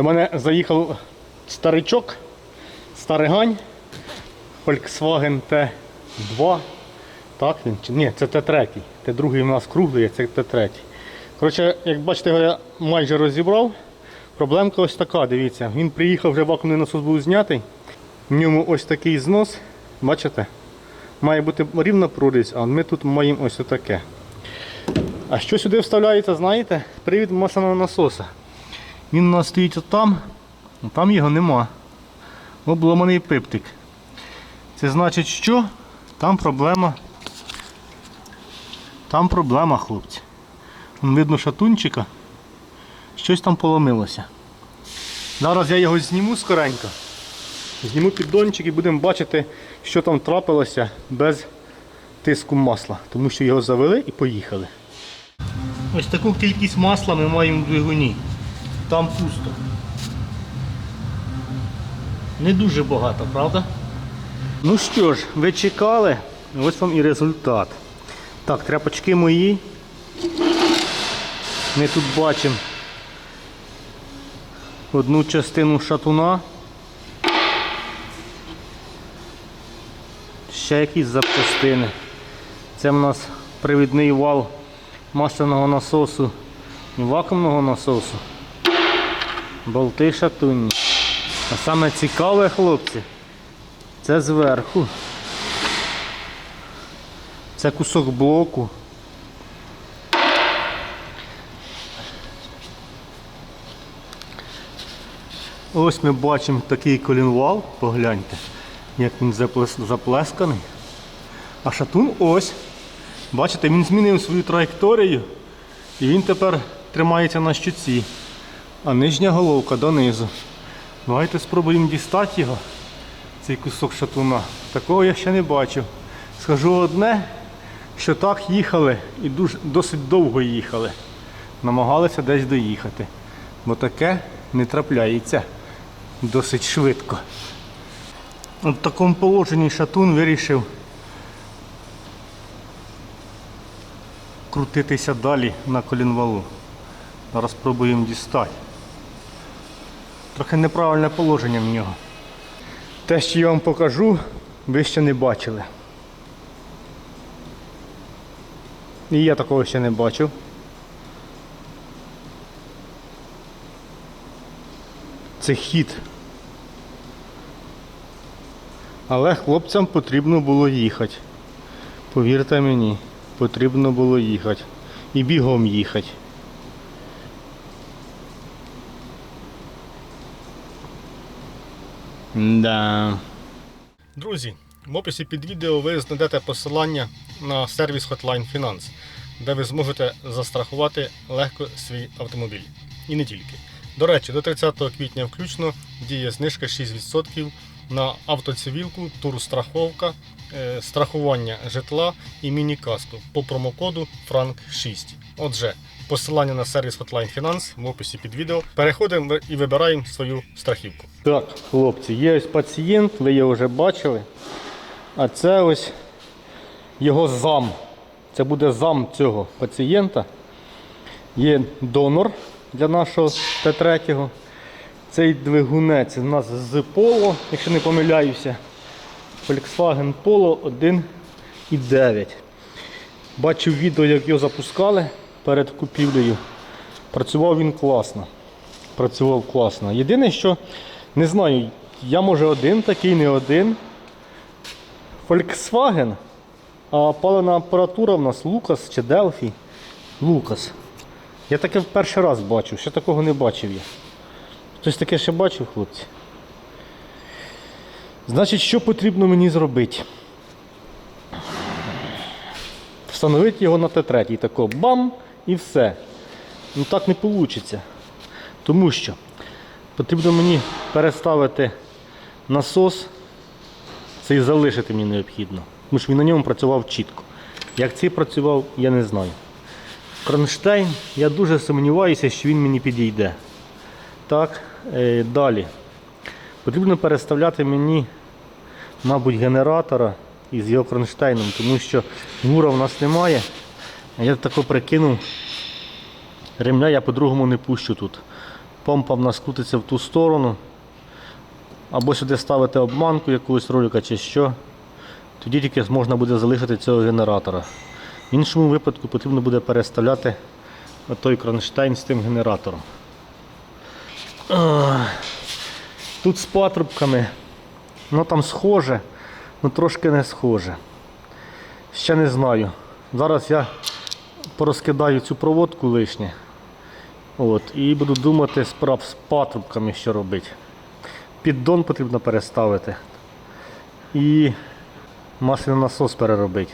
До мене заїхав старичок, старигань, Volkswagen T2. Так він? Ні, це Т3. Т2 у нас круглий, це Т3. Коротше, як бачите, я майже розібрав. Проблемка ось така, дивіться. Він приїхав, вже вакуумний насос був знятий. В ньому ось такий знос. Бачите? Має бути рівна прорізь, а ми тут маємо ось таке. А що сюди вставляється, знаєте? Привід масляного насоса. Він у нас стоїть отам, а там його нема. Обломаний пиптик. Це значить, що там проблема. Там проблема, хлопці. Вон Видно шатунчика. Щось там поломилося. Зараз я його зніму скоренько. Зніму піддончик і будемо бачити, що там трапилося без тиску масла. Тому що його завели і поїхали. Ось таку кількість масла ми маємо в двигуні. Там пусто. Не дуже багато, правда? Ну що ж, ви чекали, ось вам і результат. Так, тряпочки мої. Ми тут бачимо одну частину шатуна. Ще якісь запчастини. Це в нас привідний вал масляного насосу і вакуумного насосу. Болти шатунні. А саме цікаве, хлопці, це зверху. Це кусок блоку. Ось ми бачимо такий колінвал, погляньте, як він заплесканий. А шатун ось. Бачите, він змінив свою траєкторію і він тепер тримається на щуці, а нижня головка донизу. Давайте спробуємо дістати його, цей кусок шатуна. Такого я ще не бачив. Скажу одне, що так їхали і дуже, досить довго їхали. Намагалися десь доїхати. Бо таке не трапляється досить швидко. В такому положенні шатун вирішив крутитися далі на колінвалу. Зараз спробуємо дістати. Трохи неправильне положення в нього. Те, що я вам покажу, ви ще не бачили. І я такого ще не бачив. Це хід. Але хлопцям потрібно було їхати. Повірте мені, потрібно було їхати. І бігом їхати. Да. Друзі, в описі під відео ви знайдете посилання на сервіс Hotline Finance, де ви зможете застрахувати легко свій автомобіль. І не тільки. До речі, до 30 квітня включно діє знижка 6% на автоцивілку, турстраховка, е, страхування житла і міні-каску по промокоду FRANK6. Отже, посилання на сервіс Hotline Finance в описі під відео. Переходимо і вибираємо свою страхівку. Так, хлопці, є ось пацієнт, ви його вже бачили. А це ось його зам. Це буде зам цього пацієнта. Є донор для нашого Т3. Цей двигунець у нас з Polo, якщо не помиляюся. Volkswagen Polo 1,9. Бачив відео, як його запускали перед купівлею. Працював він класно. Працював класно. Єдине, що не знаю, я може один такий, не один. Volkswagen, а палена апаратура в нас Лукас чи Delphi. Лукас. Я таке в перший раз бачив, ще такого не бачив я. Хтось таке ще бачив, хлопці? Значить, що потрібно мені зробити? Встановити його на Т3. Тако бам і все. Ну так не вийде. Тому що потрібно мені переставити насос. Цей залишити мені необхідно. Тому що він на ньому працював чітко. Як цей працював, я не знаю. Кронштейн, я дуже сумніваюся, що він мені підійде. Так, е, далі. Потрібно переставляти мені, мабуть, генератора із його кронштейном, тому що мура в нас немає. Я тако прикинув, ремня я по-другому не пущу тут. помпа в нас крутиться в ту сторону. Або сюди ставити обманку якогось ролика чи що. Тоді тільки можна буде залишити цього генератора. В іншому випадку потрібно буде переставляти той кронштейн з тим генератором. Тут з патрубками. Ну там схоже, ну трошки не схоже. Ще не знаю. Зараз я порозкидаю цю проводку лишнє. От, і буду думати справ з патрубками, що робити. Піддон потрібно переставити. І масляний насос переробити.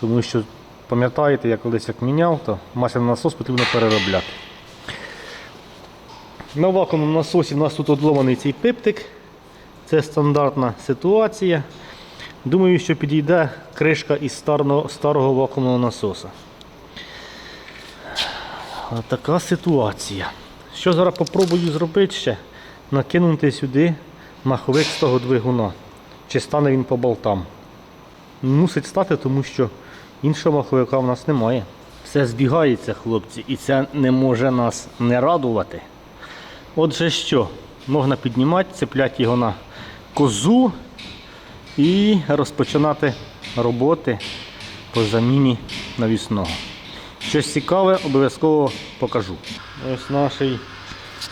Тому що, пам'ятаєте, я колись як міняв, то масляний насос потрібно переробляти. На вакуумному насосі у нас тут одломаний цей пиптик. Це стандартна ситуація. Думаю, що підійде кришка із старого, старого вакуумного насоса. Така ситуація. Що зараз попробую зробити ще? Накинути сюди маховик з того двигуна. Чи стане він по болтам. Мусить стати, тому що іншого маховика в нас немає. Все збігається, хлопці, і це не може нас не радувати. Отже що, можна піднімати, цепляти його на козу і розпочинати роботи по заміні навісного. Щось цікаве обов'язково покажу. Ось наш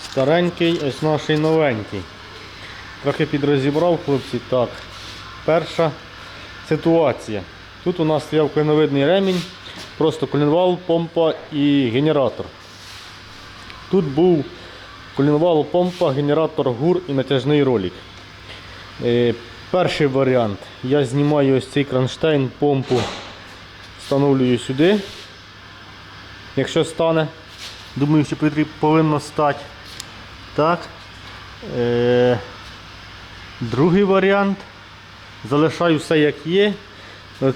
старенький, ось наш новенький. Трохи підрозібрав, хлопці. Так. Перша ситуація. Тут у нас стояв клиновидний ремінь, просто коленвал, помпа і генератор. Тут був коленвал, помпа, генератор гур і натяжний ролик. Е, перший варіант. Я знімаю ось цей кронштейн, помпу, встановлюю сюди. Якщо стане, думаю, що повинно стати. Так. Е, другий варіант. Залишаю все як є.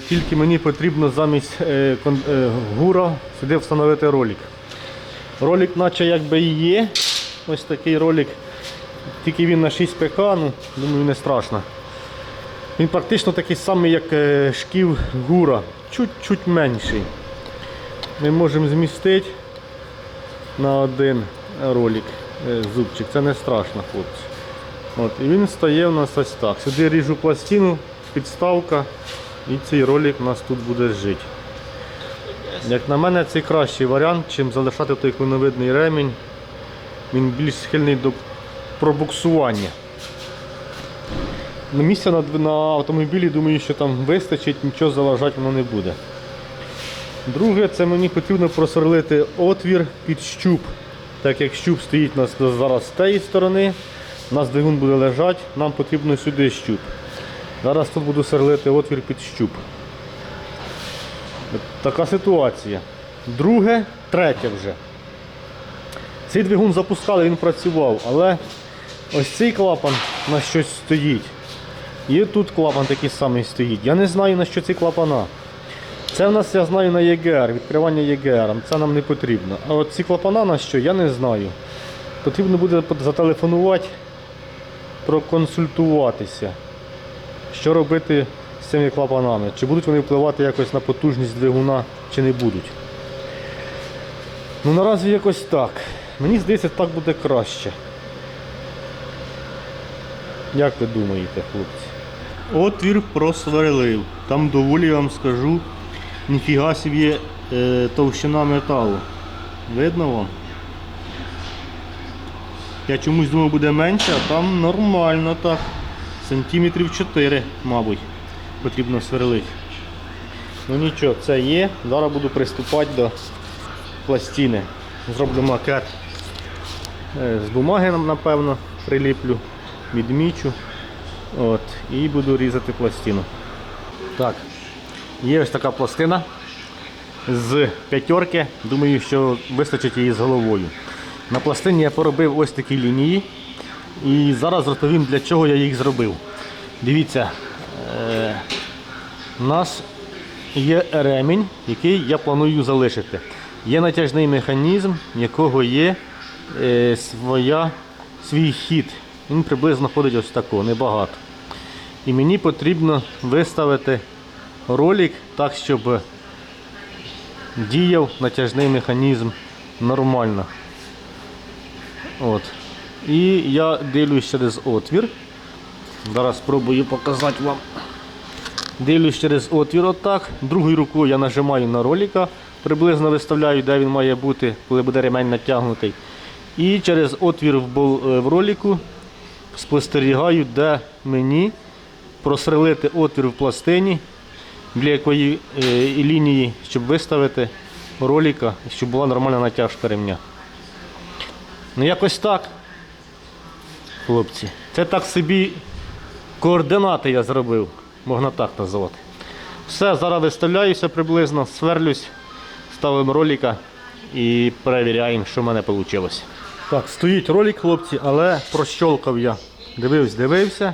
Тільки мені потрібно замість е, е, гура сюди встановити ролик. Ролик наче якби і є. Ось такий ролик. Тільки він на 6 ПК, ну, думаю, не страшно. Він практично такий самий, як е, шків гура, чуть-чуть менший. Ми можемо змістити на один ролик е, зубчик. Це не страшно, хлопці. От, і він стає у нас ось так. Сюди ріжу пластину, підставка, і цей ролик у нас тут буде жити. Як на мене, це кращий варіант, чим залишати той клиновидний ремінь. Він більш схильний до пробуксування. Місця на, на автомобілі, думаю, що там вистачить, нічого заважати воно не буде. Друге, це мені потрібно просверлити отвір під щуп. Так як щуп стоїть у нас зараз з тієї сторони, у нас двигун буде лежати, нам потрібно сюди щуп. Зараз тут буду сверлити отвір під щуп. Така ситуація. Друге, третє вже. Цей двигун запускали, він працював, але ось цей клапан на щось стоїть. І тут клапан такий самий стоїть. Я не знаю на що ці клапана. Це в нас я знаю на ЄГР, відкривання ЄГР, це нам не потрібно. А от ці клапана на що, я не знаю. Потрібно буде зателефонувати, проконсультуватися, що робити з цими клапанами. Чи будуть вони впливати якось на потужність двигуна, чи не будуть. Ну наразі якось так. Мені здається, так буде краще. Як ви думаєте, хлопці? Отвір просверлив. Там доволі я вам скажу, ніфіга собі е, товщина металу. Видно вам? Я чомусь думав буде менше, а там нормально так. Сантиметрів 4, мабуть, потрібно сверлити. Ну нічого, це є. Зараз буду приступати до пластини. Зроблю макет е, з бумаги, напевно, приліплю, відмічу. От, і буду різати пластину. Так, є ось така пластина з п'ятерки. Думаю, що вистачить її з головою. На пластині я поробив ось такі лінії. І зараз розповім, для чого я їх зробив. Дивіться, е, у нас є ремінь, який я планую залишити. Є натяжний механізм, якого є е, своя, свій хід. Він приблизно ходить ось тако, небагато. І мені потрібно виставити ролик так, щоб діяв натяжний механізм нормально. От. І я дивлюсь через отвір. Зараз спробую показати вам. Дивлюсь через отвір отак. Другою рукою я нажимаю на ролика, приблизно виставляю, де він має бути, коли буде ремень натягнутий. І через отвір в, е, в ролику спостерігаю, де мені просрелити отвір в пластині, біля якої е, лінії, щоб виставити ролика, щоб була нормальна натяжка ремня. Ну якось так, хлопці. Це так собі координати я зробив, можна так назвати. Все, зараз виставляюся приблизно, сверлюсь, ставимо ролика і перевіряємо, що в мене вийшло. Так, стоїть ролик, хлопці, але прощолкав я. Дивився, дивився.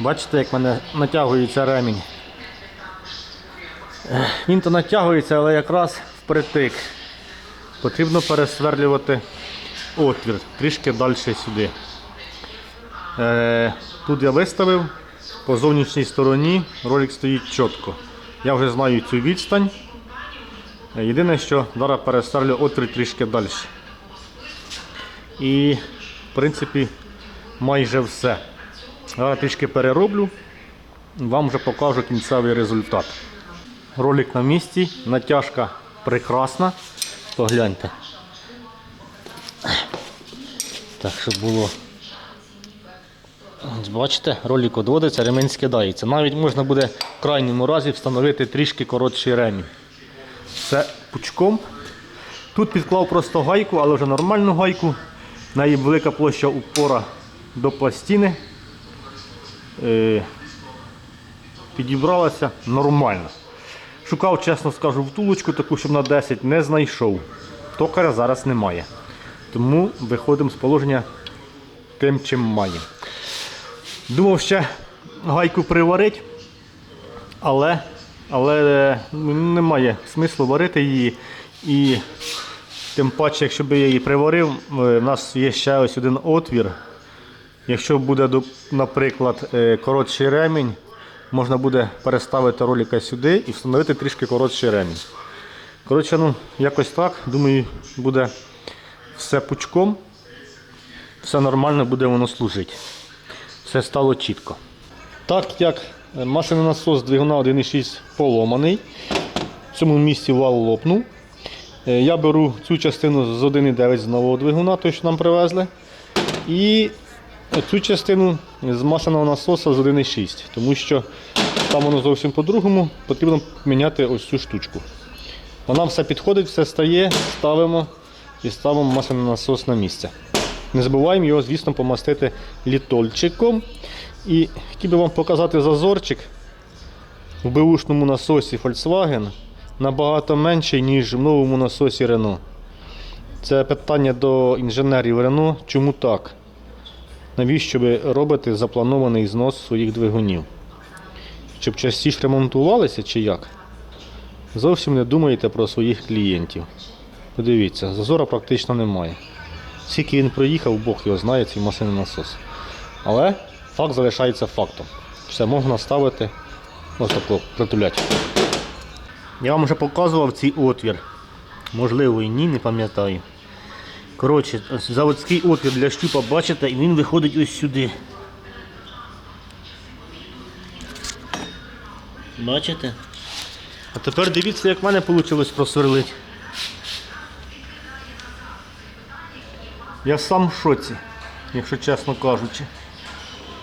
Бачите, як в мене натягується ремінь. Він то натягується, але якраз впритик. Потрібно пересверлювати отвір трішки далі сюди. Е, тут я виставив, по зовнішній стороні ролик стоїть чітко. Я вже знаю цю відстань. Е, Єдине, що зараз пересверлю отвір трішки далі. І, в принципі, майже все. Зараз трішки перероблю, вам вже покажу кінцевий результат. Ролик на місці, натяжка прекрасна. Погляньте. Так, щоб було. Бачите, ролик одводиться, ремень скидається. Навіть можна буде в крайньому разі встановити трішки коротший ремінь. Все пучком. Тут підклав просто гайку, але вже нормальну гайку. В неї велика площа упора до пластини. Е, підібралася нормально. Шукав, чесно скажу, втулочку таку, щоб на 10 не знайшов. Токаря зараз немає. Тому виходимо з положення тим, чим маємо. Думав ще гайку приварити, але, але е, немає смислу варити її. І тим паче, якщо б я її приварив, е, в нас є ще ось один отвір. Якщо буде, наприклад, е, коротший ремінь, можна буде переставити ролика сюди і встановити трішки коротший ремінь. Коротше, ну, якось так. Думаю, буде все пучком, все нормально буде воно служити. Все стало чітко. Так як машинний насос двигуна 1.6 поломаний, в цьому місці вал лопнув. Е, Я беру цю частину з 1.9 з нового двигуна, той, що нам привезли. І цю частину з масляного насоса з 1.6, тому що там воно зовсім по-другому, потрібно міняти ось цю штучку. Вона все підходить, все стає, ставимо і ставимо масляний насос на місце. Не забуваємо його, звісно, помастити літольчиком. І хотів би вам показати зазорчик в беушному насосі Volkswagen набагато менший, ніж в новому насосі Renault. Це питання до інженерів Renault. Чому так? Навіщо ви робите запланований знос своїх двигунів? Щоб частіше ремонтувалися чи як? Зовсім не думаєте про своїх клієнтів. Подивіться, зазора практично немає. Скільки він проїхав, Бог його знає, цей масляний насос. Але факт залишається фактом. Все можна ставити ось тако притуляти. Я вам вже показував цей отвір. Можливо і ні, не пам'ятаю. Коротше, заводський отвір для щупа, бачите, і він виходить ось сюди. Бачите? А тепер дивіться, як в мене вийшло просверлити. Я сам в шоці, якщо чесно кажучи.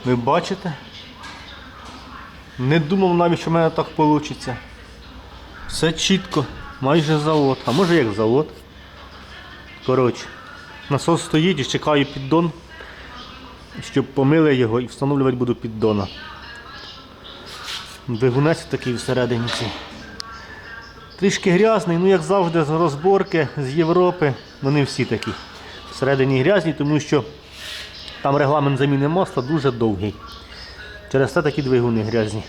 Ви бачите? Не думав навіть, що в мене так вийде. Все чітко, майже завод. А може як завод. Коротше, насос стоїть і чекаю піддон, щоб помили його і встановлювати буду піддона. Двигунець такий всередині. Трішки грязний, ну як завжди, з розборки з Європи. Вони всі такі. Всередині грязні, тому що там регламент заміни масла дуже довгий. Через це такі двигуни грязні.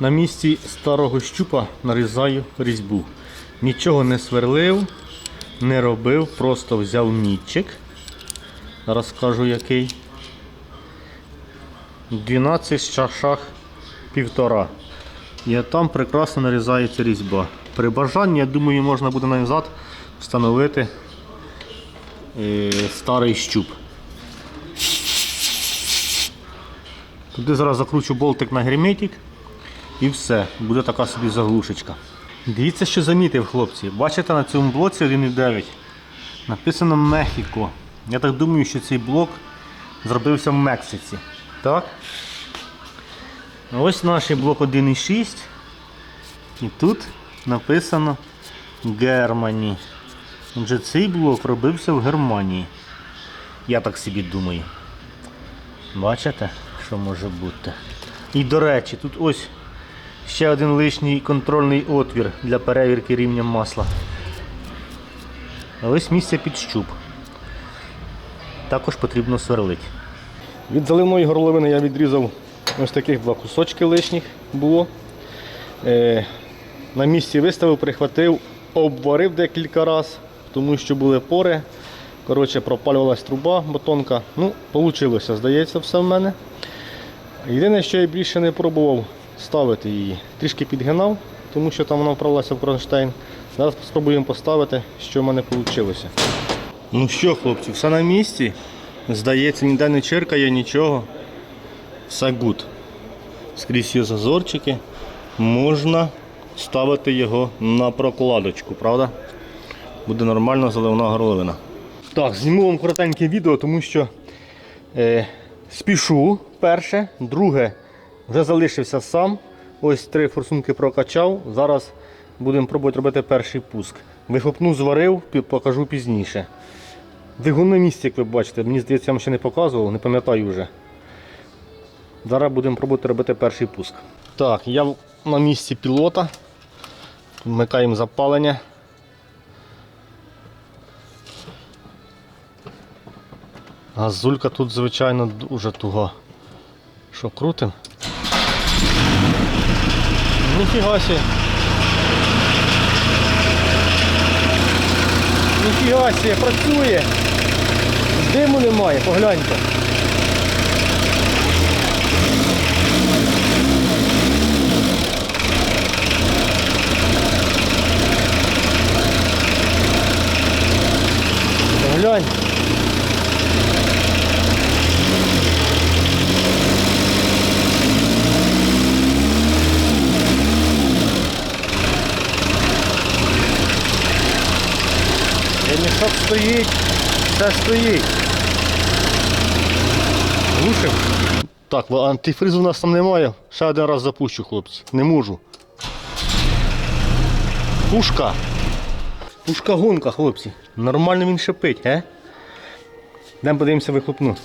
На місці старого щупа нарізаю різьбу. Нічого не сверлив, не робив, просто взяв нітчик. Зараз скажу який. 12 шах півтора. І там прекрасно нарізається різьба. При бажанні, я думаю, можна буде назад встановити е, старий щуп. Туди зараз закручу болтик на герметик і все, буде така собі заглушечка. Дивіться, що замітив, хлопці. Бачите на цьому блоці 1.9 написано Мехіко. Я так думаю, що цей блок зробився в Мексиці. Так? Ось наш блок 1.6. І тут написано Германі. Отже, цей блок робився в Германії. Я так собі думаю. Бачите, що може бути? І до речі, тут ось ще один лишній контрольний отвір для перевірки рівня масла. Ось місце під щуп. Також потрібно сверлити. Від заливної горловини я відрізав ось таких два кусочки лишніх було. Е, на місці виставив, прихватив, обварив декілька разів, тому що були пори. Коротше, пропалювалась труба, бетонка. Ну, вийшло, здається, все в мене. Єдине, що я більше не пробував ставити її. Трішки підгинав, тому що там вона вправилася в кронштейн. Зараз спробуємо поставити, що в мене вийшло. Ну що, хлопці, все на місці. Здається, ніде не чиркає нічого. Все гуд. Скрізь є зазорчики. Можна ставити його на прокладочку, правда? Буде нормальна заливна горловина. Так, зніму вам коротеньке відео, тому що е, спішу перше, друге, вже залишився сам. Ось три форсунки прокачав. Зараз будемо пробувати робити перший пуск. Вихопну, зварив, покажу пізніше. Двигун на місці, як ви бачите, мені здається, я вам ще не показував, не пам'ятаю вже. Зараз будемо пробувати робити перший пуск. Так, я на місці пілота. Вмикаємо запалення. Газулька тут, звичайно, дуже туга. Що, крутим? Ніфіга себе. Ніфіга себе, працює. Диму немає, погляньте. Глянь. Ремішок стоїть, все стоїть. Глушив. Так, антифризу у нас там немає. Ще один раз запущу, хлопці. Не можу. Пушка. Пушка гонка, хлопці. Нормально він шипить, е? Йдемо подивимося вихлопну.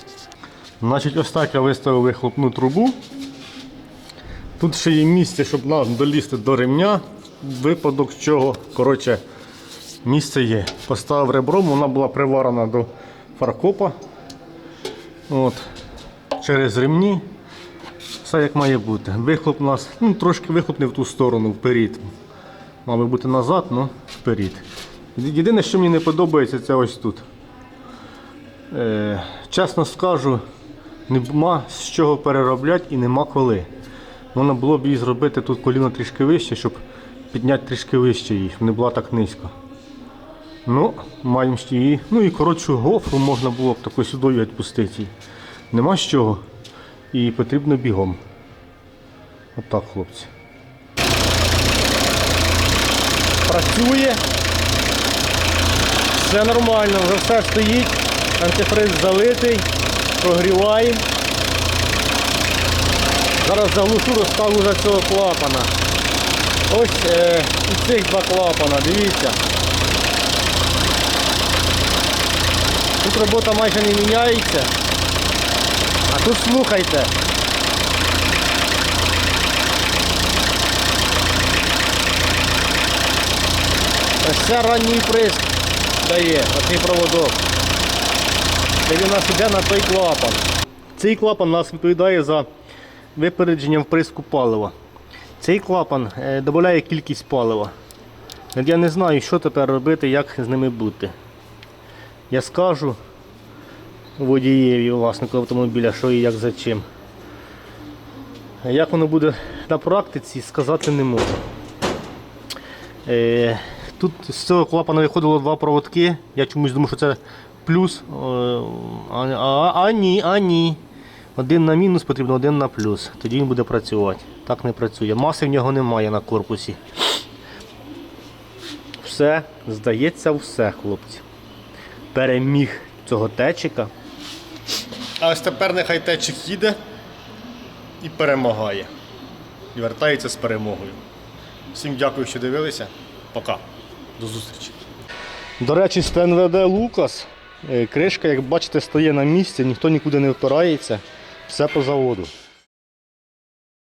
Значить, ось так я виставив вихлопну трубу. Тут ще є місце, щоб нам долізти до ремня. Випадок чого. Коротше, місце є. Поставив ребром, вона була приварена до фаркопа. От. Через ремні. Все як має бути. Вихлоп у нас ну, трошки вихлоп не в ту сторону, вперед. Мав би бути назад, але вперед. Єдине, що мені не подобається, це ось тут. Е, чесно скажу, нема з чого переробляти і нема коли. Можна було б її зробити тут коліно трішки вище, щоб підняти трішки вище щоб не була так низько. Ну, маємо ще її. Ну і коротшу гофру можна було б такою сюди відпустити. Нема з чого. І потрібно бігом. Отак, хлопці. Працює. Все нормально, вже все стоїть. Антифриз залитий, прогріваємо. Зараз заглушу розставлю за цього клапана. Ось е, і цих два клапана, дивіться. Тут робота майже не міняється. А тут слухайте. Ось це ранній приск дає, оцей проводок. Це він у нас йде на той клапан. Цей клапан нас відповідає за випередження вприску палива. Цей клапан е, додає кількість палива. Я не знаю, що тепер робити, як з ними бути. Я скажу водієві, власнику автомобіля, що і як за чим. Як воно буде на практиці, сказати не можу. Е, тут з цього клапана виходило два проводки. Я чомусь думав, що це плюс. Е, А, а, а ні, а ні. Один на мінус потрібно, один на плюс. Тоді він буде працювати. Так не працює. Маси в нього немає на корпусі. Все, здається, все, хлопці. Переміг цього течика. А ось тепер нехай течик їде і перемагає. І вертається з перемогою. Всім дякую, що дивилися. Пока. До зустрічі. До речі, з ТНВД Лукас. Е, Кришка, як бачите, стоїть на місці, ніхто нікуди не впирається. Все по заводу.